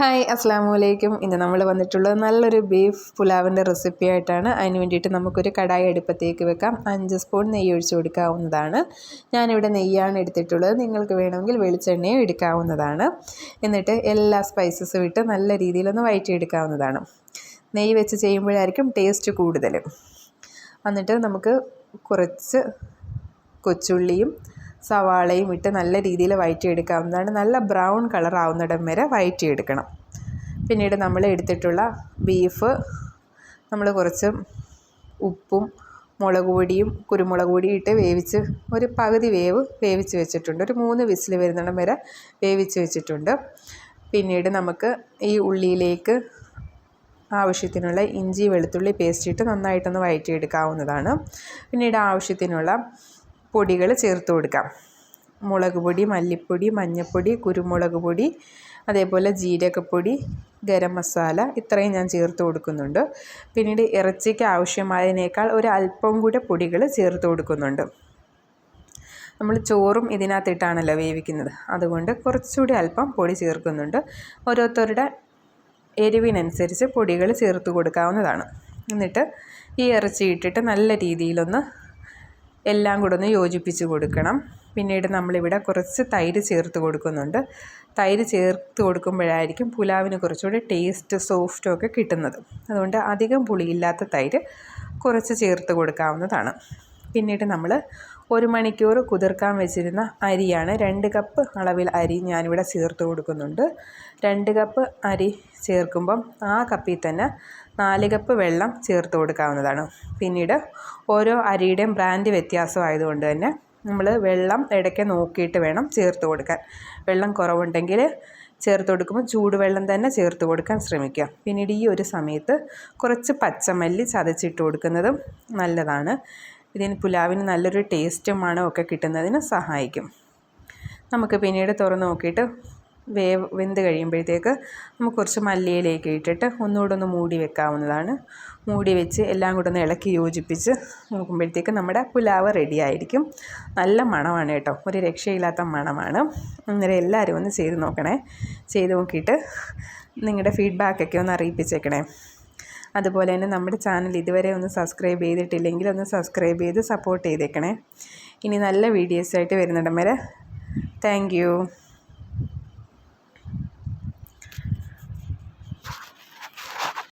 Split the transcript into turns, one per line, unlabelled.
Hi അസ്സാം വലൈക്കും ഇന്ന് നമ്മൾ വന്നിട്ടുള്ളത് നല്ലൊരു ബീഫ് പുലാവിന്റെ റെസിപ്പി ആയിട്ടാണ് അതിന് വേണ്ടിയിട്ട് നമുക്കൊരു കടായി അടുപ്പത്തേക്ക് വെക്കാം. അഞ്ച് സ്പൂൺ നെയ്യ് ഒഴിച്ച് കൊടുക്കാവുന്നതാണ്. ഞാനിവിടെ നെയ്യാണ് എടുത്തിട്ടുള്ളത്. നിങ്ങൾക്ക് വേണമെങ്കിൽ വെളിച്ചെണ്ണയും എടുക്കാവുന്നതാണ്. എന്നിട്ട് എല്ലാ സ്പൈസസും ഇട്ട് നല്ല രീതിയിലൊന്ന് വയറ്റിയെടുക്കാവുന്നതാണ്. നെയ്യ് വെച്ച് ചെയ്യുമ്പോഴായിരിക്കും ടേസ്റ്റ് കൂടുതൽ എന്നിട്ട് നമുക്ക് കുറച്ച് കൊച്ചുള്ളിയും സവാളയും ഇട്ട് നല്ല രീതിയിൽ വഴറ്റിയെടുക്കാവുന്നതാണ് നല്ല ബ്രൗൺ കളർ ആവുന്നിടം വരെ വഴറ്റിയെടുക്കണം പിന്നീട് നമ്മൾ എടുത്തിട്ടുള്ള ബീഫ് നമ്മൾ കുറച്ച് ഉപ്പും മുളക് പൊടിയും കുരുമുളക് പൊടിയും ഇട്ട് വേവിച്ച് ഒരു പകുതി വേവ് വേവിച്ച് വെച്ചിട്ടുണ്ട്. ഒരു മൂന്ന് വിസിൽ വരുന്നിടം വരെ വേവിച്ച് വെച്ചിട്ടുണ്ട്. പിന്നീട് നമുക്ക് ഈ ഉള്ളിയിലേക്ക് ആവശ്യത്തിനുള്ള ഇഞ്ചി വെളുത്തുള്ളി പേസ്റ്റ് ഇട്ട് നന്നായിട്ടൊന്ന് വഴറ്റിയെടുക്കാവുന്നതാണ് പിന്നീട് ആവശ്യത്തിനുള്ള പൊടികൾ ചേർത്ത് കൊടുക്കാം. മുളക് പൊടി മല്ലിപ്പൊടി മഞ്ഞൾപ്പൊടി കുരുമുളക് പൊടി അതേപോലെ ജീരകപ്പൊടി ഗരം മസാല ഇത്രയും ഞാൻ ചേർത്ത് കൊടുക്കുന്നുണ്ട്. പിന്നീട് ഇറച്ചിക്ക് ആവശ്യമായതിനേക്കാൾ ഒരു അല്പം കൂടെ പൊടികൾ ചേർത്ത് കൊടുക്കുന്നുണ്ട്. നമ്മൾ ചോറും ഇതിനകത്തിട്ടാണല്ലോ വേവിക്കുന്നത്. അതുകൊണ്ട് കുറച്ചുകൂടി അല്പം പൊടി ചേർക്കുന്നുണ്ട്. ഓരോരുത്തരുടെ എരിവിനനുസരിച്ച് പൊടികൾ ചേർത്ത് കൊടുക്കാവുന്നതാണ്. എന്നിട്ട് ഈ ഇറച്ചി ഇട്ടിട്ട് നല്ല രീതിയിലൊന്ന് എല്ലാം കൂടെ ഒന്ന് യോജിപ്പിച്ച് കൊടുക്കണം. പിന്നീട് നമ്മളിവിടെ കുറച്ച് തൈര് ചേർത്ത് കൊടുക്കുന്നുണ്ട്. തൈര് ചേർത്ത് കൊടുക്കുമ്പോഴായിരിക്കും പുലാവിന് കുറച്ചുകൂടി ടേസ്റ്റ് സോഫ്റ്റും ഒക്കെ കിട്ടുന്നത്. അതുകൊണ്ട് അധികം പുളിയില്ലാത്ത തൈര് കുറച്ച് ചേർത്ത് കൊടുക്കാവുന്നതാണ്. പിന്നീട് നമ്മൾ ഒരു മണിക്കൂർ കുതിർക്കാൻ വെച്ചിരുന്ന അരിയാണ് രണ്ട് കപ്പ് അളവിൽ അരി ഞാനിവിടെ ചേർത്ത് കൊടുക്കുന്നുണ്ട്. രണ്ട് കപ്പ് അരി ചേർക്കുമ്പം ആ കപ്പിൽ തന്നെ നാല് കപ്പ് വെള്ളം ചേർത്ത് കൊടുക്കാവുന്നതാണ്. പിന്നീട് ഓരോ അരിയുടെയും ബ്രാൻഡ് വ്യത്യാസമായതുകൊണ്ട് തന്നെ നമ്മൾ വെള്ളം ഇടയ്ക്ക് നോക്കിയിട്ട് വേണം ചേർത്ത് കൊടുക്കാൻ. വെള്ളം കുറവുണ്ടെങ്കിൽ ചേർത്ത് കൊടുക്കുമ്പോൾ ചൂടുവെള്ളം തന്നെ ചേർത്ത് കൊടുക്കാൻ ശ്രമിക്കുക. പിന്നീട് ഈ ഒരു സമയത്ത് കുറച്ച് പച്ചമല്ലി ചതച്ചിട്ട് കൊടുക്കുന്നതും നല്ലതാണ്. ഇതിന് പുലാവിന് നല്ലൊരു ടേസ്റ്റും ഒക്കെ കിട്ടുന്നതിന് സഹായിക്കും. നമുക്ക് പിന്നീട് തുറന്ന് നോക്കിയിട്ട് വേവ് വെന്ത് കഴിയുമ്പോഴത്തേക്ക് നമുക്ക് കുറച്ച് മല്ലിയിലേക്ക് ഇട്ടിട്ട് ഒന്നുകൂടെ ഒന്ന് മൂടി വെക്കാവുന്നതാണ്. മൂടി വെച്ച് എല്ലാം കൂടെ ഒന്ന് ഇളക്കി യോജിപ്പിച്ച് നോക്കുമ്പോഴത്തേക്ക് നമ്മുടെ പുലാവ് റെഡി ആയിരിക്കും. നല്ല മണമാണ് കേട്ടോ. ഒരു രക്ഷയില്ലാത്ത മണമാണ്. അന്നേരം എല്ലാവരും ഒന്ന് ചെയ്ത് നോക്കണേ. ചെയ്ത് നോക്കിയിട്ട് നിങ്ങളുടെ ഫീഡ്ബാക്കൊക്കെ ഒന്ന് അറിയിപ്പിച്ചേക്കണേ. അതുപോലെ തന്നെ നമ്മുടെ ചാനൽ ഇതുവരെ ഒന്ന് സബ്സ്ക്രൈബ് ചെയ്തിട്ടില്ലെങ്കിൽ ഒന്ന് സബ്സ്ക്രൈബ് ചെയ്ത് സപ്പോർട്ട് ചെയ്തേക്കണേ. ഇനി നല്ല വീഡിയോസായിട്ട് വരുന്നിടം വരെ. താങ്ക്